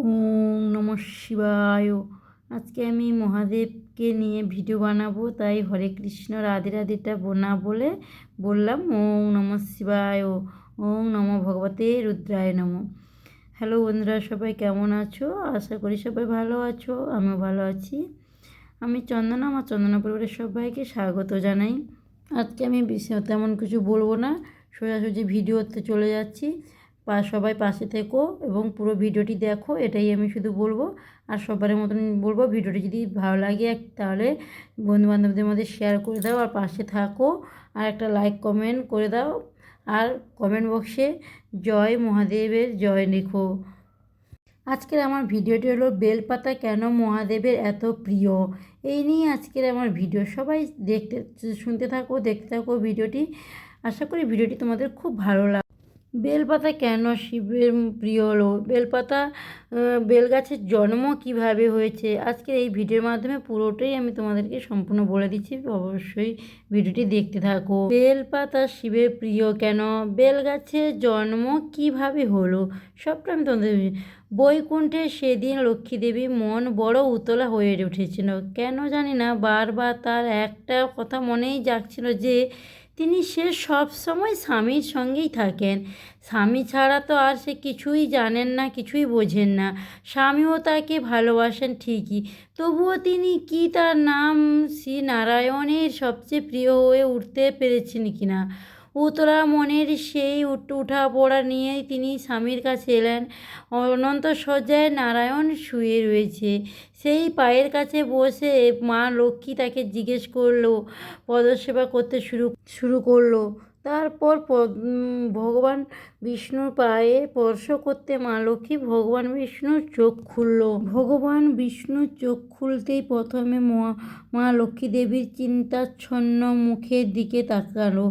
ওম নম শিবায়। আজকে আমি মহাদেবকে নিয়ে ভিডিও বানাবো, তাই হরে কৃষ্ণ, রাধে রাধেটা না বলে বললাম, ওম নম শিবায়, ওম নম ভগবতে রুদ্রায় নম। হ্যালো বন্ধুরা, সবাই কেমন আছো? আশা করি সবাই ভালো আছো, আমিও ভালো আছি। আমি চন্দনা, আমার চন্দনা পরিবারের সবাইকে স্বাগত জানাই। আজকে আমি তেমন কিছু বলব না, সোজাসুজি ভিডিওতে চলে যাচ্ছি। সবাই পাশে থেকো এবং পুরো ভিডিওটি দেখো, এটাই আমি শুধু বলব। আর সবার মতন বলব, ভিডিওটি যদি ভালো লাগে তাহলে বন্ধুবান্ধবদের মধ্যে শেয়ার করে দাও আর পাশে থাকো। আর একটা লাইক কমেন্ট করে দাও। আর কমেন্ট বক্সে জয় মহাদেবের জয় লেখো। আজকের আমার ভিডিওটি হলো বেলপাতা কেন মহাদেবের এত প্রিয়? এই নিয়ে আজকের আমার ভিডিও। সবাই দেখতে, শুনতে থাকো, দেখতে থাকো ভিডিওটি। আশা করি ভিডিওটি তোমাদের খুব ভালো লাগে বেলপাতা কেন শিবের প্রিয় হলো বেলপাতা বেলগাছের জন্ম কীভাবে হয়েছে? আজকের এই ভিডিওর মাধ্যমে পুরোটাই আমি তোমাদেরকে সম্পূর্ণ বলে দিচ্ছি। অবশ্যই ভিডিওটি দেখতে থাকো। বেলপাতা শিবের প্রিয় কেন? বেলগাছের জন্ম কীভাবে হলো? সবটা আমি তোমাদের বৈকুণ্ঠে সেদিন লক্ষ্মীদেবী মন বড় উতলা হয়ে উঠেছিল। কেন জানি না, বারবার তার একটা কথা মনেই যাচ্ছিল যে তিনি সে সব সময় স্বামীর সঙ্গেই থাকেন। স্বামী ছাড়া তো আর সে কিছুই জানেন না, কিছুই বোঝেন না। স্বামীও তাকে ভালোবাসেন ঠিকই। তবুও তিনি কি তার নাম শ্রী নারায়ণের সবচেয়ে প্রিয় হয়ে উঠতে পেরেছেন কিনা? উতরা মনের সেই উঠা পড়া নিয়েই তিনি স্বামীর কাছে এলেন। অনন্ত শয্যায় নারায়ণ শুয়ে রয়েছে। সেই পায়ের কাছে বসে মা লক্ষ্মী তাকে জিজ্ঞেস করল, পদসেবা করতে শুরু শুরু করল। তারপর ভগবান বিষ্ণুর পায়ে স্পর্শ করতে মা লক্ষ্মী ভগবান বিষ্ণুর চোখ খুলল। ভগবান বিষ্ণুর চোখ খুলতেই প্রথমে মা লক্ষ্মী দেবীর চিন্তাচ্ছন্ন মুখের দিকে তাকালো।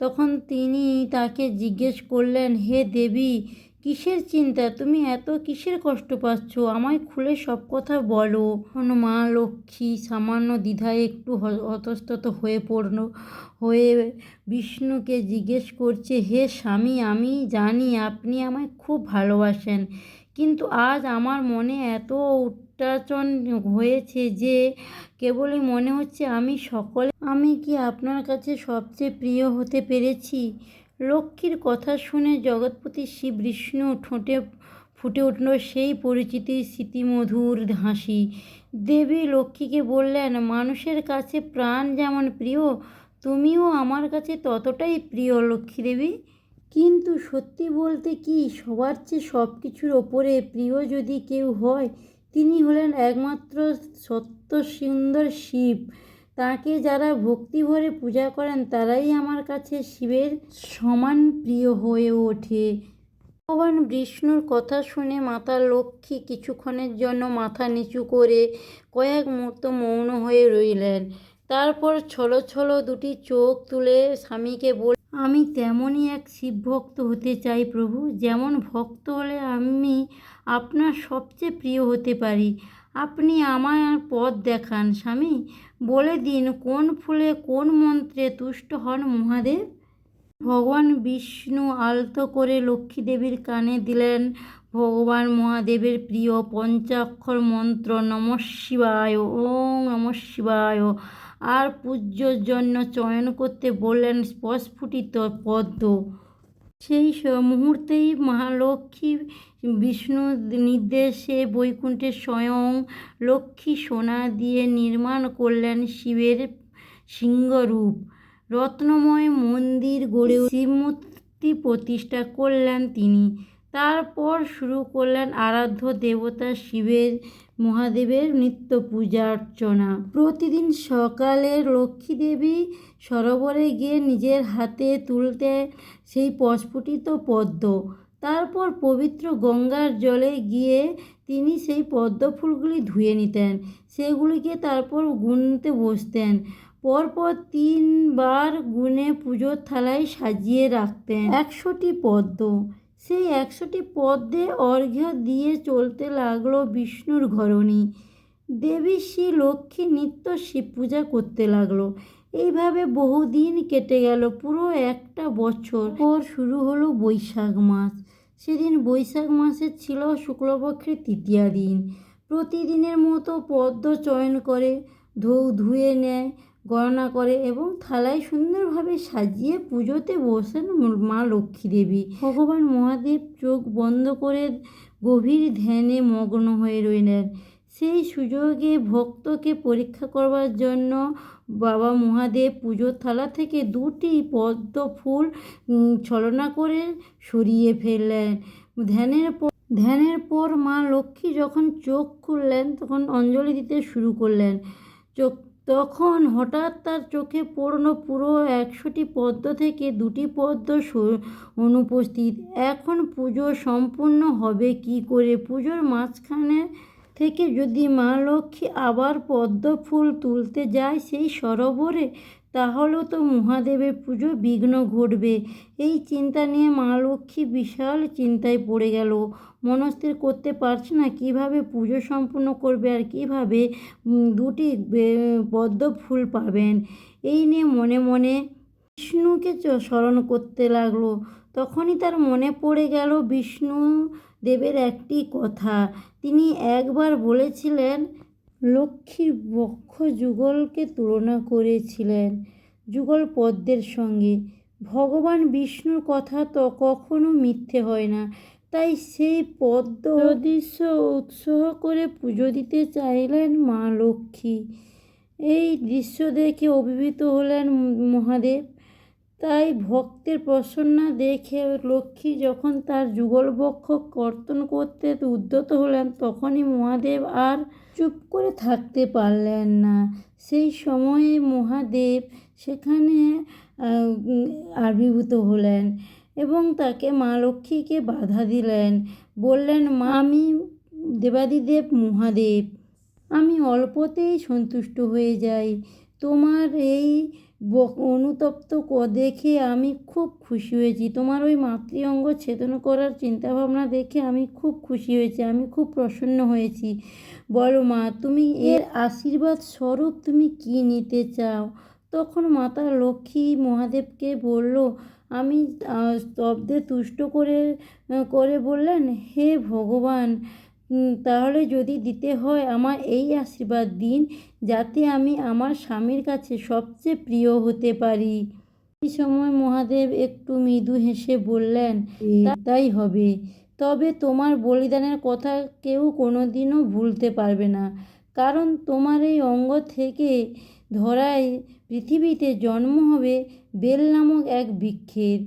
তখন তিনি তাকে জিজ্ঞেস করলেন, হে দেবী, কিসের চিন্তা? তুমি এত কিসের কষ্ট পাচ্ছ? আমায় খুলে সব কথা বলো। মা লক্ষ্মী সামান্য দ্বিধায় একটু হতস্তত হয়ে পড়ল, হয়ে বিষ্ণুকে জিজ্ঞেস করছে, হে স্বামী, আমি জানি আপনি আমায় খুব ভালোবাসেন, কিন্তু আজ আমার মনে এত উত্তাচন হয়েছে যে কেবলই মনে হচ্ছে আমি সকলে, আমি কি আপনার কাছে সবচেয়ে প্রিয় হতে পেরেছি? লক্ষ্মীর কথা শুনে জগৎপতি শ্রী বিষ্ণু ঠোঁটে ফুটে উঠল সেই পরিচিতির স্মৃতিমধুর হাসি। দেবী লক্ষ্মীকে বললেন, মানুষের কাছে প্রাণ যেমন প্রিয়, তুমিও আমার কাছে ততটাই প্রিয় লক্ষ্মী দেবী। কিন্তু সত্যি বলতে কি, সবার চেয়ে সব কিছুর ওপরে প্রিয় যদি কেউ হয় তিনি হলেন একমাত্র সত্য সুন্দর শিব। তাকে যারা ভক্তি ভরে পূজা করেন, তারাই আমার কাছে শিবের সমান প্রিয় হয়ে ওঠে। ভগবান বিষ্ণুর কথা শুনে মাতা লক্ষ্মী কিছুক্ষণের জন্য মাথা নিচু করে কয়েক মুহূর্ত মৌন হয়ে রইলেন। তারপর ছলো ছলো দুটি চোখ তুলে স্বামীকে বল আমি তেমনই এক শিব ভক্ত হতে চাই প্রভু। যেমন ভক্ত হলে আমি আপনার সবচেয়ে প্রিয় হতে পারি। আপনি আমার পথ দেখান স্বামী। বলে দিন, কোন ফুলে কোন মন্ত্রে তুষ্ট হন মহাদেব? ভগবান বিষ্ণু আলতো করে লক্ষ্মী দেবীর কানে দিলেন, ভগবান মহাদেবের প্রিয় পঞ্চাক্ষর মন্ত্র, নম শিবায় ওং নম শিবায়। আর পূজ্যর জন্য চয়ন করতে বললেন স্পস্ফুটিত পদ্ম। সেই মুহূর্তেই মহালক্ষ্মী বিষ্ণু নির্দেশে বৈকুণ্ঠে স্বয়ং লক্ষ্মী সোনা দিয়ে নির্মাণ করলেন শিবের সিংহরূপ। রত্নময় মন্দির গড়ে শিবমূর্তি প্রতিষ্ঠা করলেন তিনি। তারপর শুরু করলেন আরাধ্য দেবতা শিবের মহাদেবের নিত্য পূজা অর্চনা প্রতিদিন সকালে লক্ষ্মী দেবী সরোবরে গিয়ে নিজের হাতে তুলতে সেই প্রস্ফুটিত পদ্ম। তারপর পবিত্র গঙ্গার জলে গিয়ে তিনি সেই পদ্ম ফুলগুলি ধুয়ে নিতেন। সেগুলিকে তারপর গুনতে বসতেন। পরপর তিনবার গুনে পুজোর থালায় সাজিয়ে রাখতেন। একশোটি পদ্ম। সেই একশোটি পদ্মে অর্ঘ্য দিয়ে চলতে লাগল বিষ্ণুর ঘরণী। দেবী শ্রী লক্ষ্মী নিত্য শিব পূজা করতে লাগল। এইভাবে বহুদিন কেটে গেল, পুরো একটা বছর। পর শুরু হলো বৈশাখ মাস। সেদিন বৈশাখ মাসের ছিল শুক্লপক্ষের তৃতীয়া দিন। প্রতিদিনের মতো পদ্ম চয়ন করে ধৌ ধুয়ে নেয় গণনা করে এবং থালায় সুন্দরভাবে সাজিয়ে পুজোতে বসেন মা লক্ষ্মী দেবী। ভগবান মহাদেব চোখ বন্ধ করে গভীর ধ্যানে মগ্ন হয়ে রইলেন। সেই সুযোগে ভক্তকে পরীক্ষা করবার জন্য বাবা মহাদেব পুজোর থালা থেকে দুটি পদ্ম ফুল ছলনা করে সরিয়ে ফেললেন। ধ্যানের পর ধ্যানের পর মা লক্ষ্মী যখন চোখ খুললেন, তখন অঞ্জলি দিতে শুরু করলেন। চোখ তখন হঠাৎ তার চোখে পড়ানো পুরো একশোটি পদ্ম থেকে দুটি পদ্ম অনুপস্থিত। এখন পুজো সম্পূর্ণ হবে কি করে? পুজোর মাঝখানে থেকে যদি মা লক্ষ্মী আবার পদ্ম ফুল তুলতে যায় সেই সরোবরে তাহলেও তো মহাদেবের পুজো বিঘ্ন ঘটবে। এই চিন্তা নিয়ে মা লক্ষ্মী বিশাল চিন্তায় পড়ে গেল। মনস্থির করতে পারছে না, কীভাবে পুজো সম্পূর্ণ করবে আর কীভাবে দুটি পদ্ম ফুল পাবেন? এই নিয়ে মনে মনে বিষ্ণুকে স্মরণ করতে লাগল। তখনই তার মনে পড়ে গেল বিষ্ণু দেবের একটি কথা। তিনি একবার বলেছিলেন লক্ষ্মীর বক্ষ যুগলকে তুলনা করেছিলেন যুগল পদ্মের সঙ্গে। ভগবান বিষ্ণুর কথা তো কখনো মিথ্যে হয় না, তাই সেই পদ্ম দৃশ্য উৎসাহ করে পুজো দিতে চাইলেন মা লক্ষ্মী। এই দৃশ্য দেখে অভিভূত হলেন মহাদেব। তাই ভক্তের প্রসন্না দেখে লক্ষ্মী যখন তার যুগল বক্ষ কর্তন করতে উদ্যত হলেন, তখনই মহাদেব আর চুপ করে থাকতে পারলেন না। সেই সময়ে মহাদেব সেখানে আবির্ভূত হলেন এবং তাকে মা লক্ষ্মীকে বাধা দিলেন। বললেন, মা, আমি দেবাদিদেব মহাদেব। আমি অল্পতেই সন্তুষ্ট হয়ে যাই। তোমার এই অনুতপ্ত ক- দেখে আমি খুব খুশি হয়েছি। তোমার ওই মাতৃ অঙ্গ ছেদন করার চিন্তাভাবনা দেখে আমি খুব খুশি হয়েছি, আমি খুব প্রসন্ন হয়েছি। বলো মা, তুমি এর আশীর্বাদ স্বরূপ তুমি কি নিতে চাও? তখন মাতা লক্ষ্মী মহাদেবকে বলল, আমি স্তব্ধে তুষ্ট করে করে বললেন, হে ভগবান তাহলে যদি দিতে হয় আমার এই আশীর্বাদ দিন যাতে আমি আমার স্বামীর কাছে সবচেয়ে প্রিয় হতে পারি। এই সময় মহাদেব একটু মৃদু হেসে বললেন "তা- তাই হবে। তবে তোমার বলিদানের কথা কেউ কোনোদিনও ভুলতে পারবে না। কারণ তোমার এই অঙ্গ থেকে ধরায় পৃথিবীতে জন্ম হবে বেল নামক এক বৃক্ষের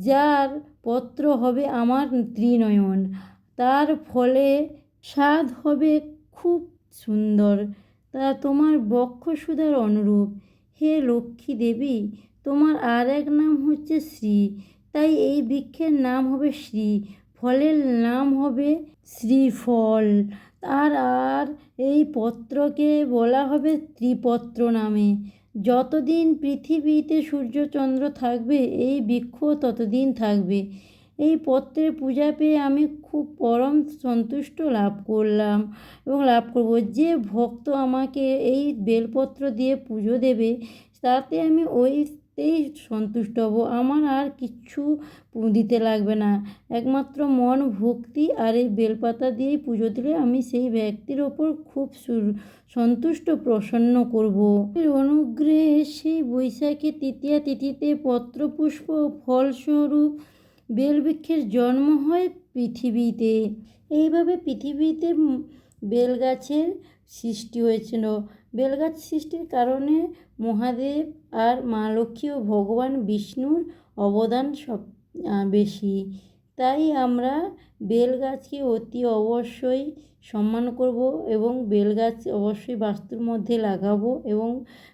যার পত্র হবে আমার ত্রিনয়ন। তার ফলে স্বাদ হবে খুব সুন্দর। তা তোমার বক্ষ সুধার অনুরূপ। হে লক্ষ্মী দেবী, তোমার আর এক নাম হচ্ছে শ্রী। তাই এই বৃক্ষের নাম হবে শ্রী, ফলের নাম হবে শ্রীফল। আর আর এই পত্রকে বলা হবে ত্রিপত্র নামে। যতদিন পৃথিবীতে সূর্যচন্দ্র থাকবে, এই বৃক্ষ ততদিন থাকবে। এই পত্রের পূজা পেয়ে আমি খুব পরম সন্তুষ্ট লাভ করলাম এবং লাভ করব। যে ভক্ত আমাকে এই বেলপত্র দিয়ে পুজো দেবে, তাতে আমি ওইতেই সন্তুষ্ট হব। আমার আর কিচ্ছু দিতে লাগবে না। একমাত্র মন, ভক্তি আর এই বেলপাতা দিয়েই পুজো দিলে আমি সেই ব্যক্তির ওপর খুব সন্তুষ্ট, প্রসন্ন করব। অনুগ্রহে সেই বৈশাখী তৃতীয়া তিথিতে পত্রপুষ্প ফলস্বরূপ বেলবৃক্ষের জন্ম হয় পৃথিবীতে। এইভাবে পৃথিবীতে বেলগাছের সৃষ্টি হয়েছিল। বেলগাছ সৃষ্টির কারণে মহাদেব আর মা লক্ষ্মী ও ভগবান বিষ্ণুর অবদান সব বেশি। তাই আমরা বেলগাছকে অতি অবশ্যই সম্মান করব এবং বেল গাছ অবশ্যই বাস্তুর মধ্যে লাগাবো এবং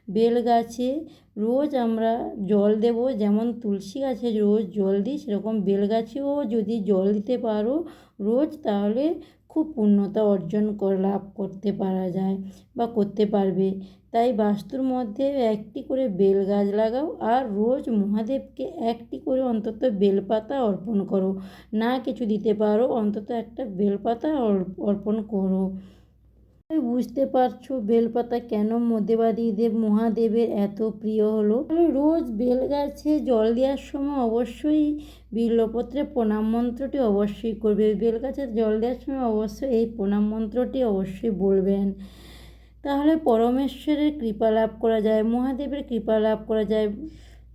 বেল গাছে রোজ আমরা জল দেব। যেমন তুলসী গাছে রোজ জল দিই, সেরকম বেল গাছেও যদি জল দিতে পারো রোজ, তাহলে খুব পূর্ণতা অর্জন লাভ করতে পারা যায় বা করতে পারবে। তাই বাস্তুর মধ্যে একটি করে বেল গাছ লাগাও আর রোজ মহাদেবকে একটি করে অন্তত বেলপাতা অর্পণ করো। না কিছু দিতে পারো, অন্তত একটা বেলপাতা অর- অর্পণ করো। বুঝতে পারছ বেলপাতা কেন দেব মহাদেবের এত প্রিয় হলো? রোজ বেল গাছে জল দেওয়ার সময় অবশ্যই বিল্লপত্রে প্রণাম মন্ত্রটি অবশ্যই করবে। বেল গাছে জল দেওয়ার সময় অবশ্যই এই প্রণাম মন্ত্রটি অবশ্যই বলবেন। তাহলে পরমেশ্বরের কৃপা লাভ করা যায়, মহাদেবের কৃপা লাভ করা যায়।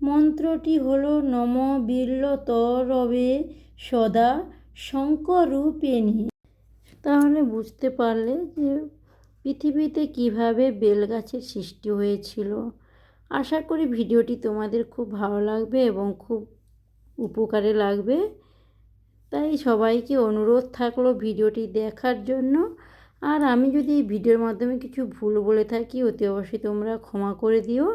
মন্ত্রটি হলো, নম বিল্ল তরবে সদা শঙ্করূপিণী তাহলে বুঝতে পারলে যে পৃথিবীতে কীভাবে বেলগাছের সৃষ্টি হয়েছিল? আশা করি ভিডিওটি তোমাদের খুব ভালো লাগবে এবং খুব উপকারে লাগবে। তাই সবাইকে অনুরোধ থাকল ভিডিওটি দেখার জন্য। আর আমি যদি ভিডিওর মাধ্যমে কিছু ভুল বলে থাকি, অতি অবশ্যই তোমরা ক্ষমা করে দিও।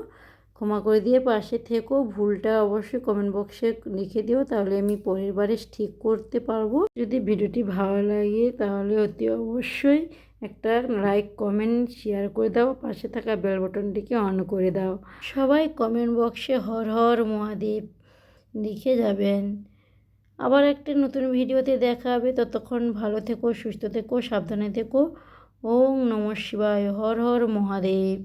ক্ষমা করে দিয়ে পাশে থেকো। ভুলটা অবশ্যই কমেন্ট বক্সে লিখে দিও, তাহলে আমি পরের বারে ঠিক করতে পারব। যদি ভিডিওটি ভালো লাগে তাহলে অতি অবশ্যই একটা লাইক কমেন্ট শেয়ার করে দাও। পাশে থাকা বেল বটনটিকে অন করে দাও। সবাই কমেন্ট বক্সে হর হর মহাদেব লিখে যাবেন। আবার একটা নতুন ভিডিওতে দেখা হবে। ততক্ষণ ভালো থেকো, সুস্থ থেকো, সাবধানে থেকো। ওম নমঃ শিবায়। হর হর মহাদেব।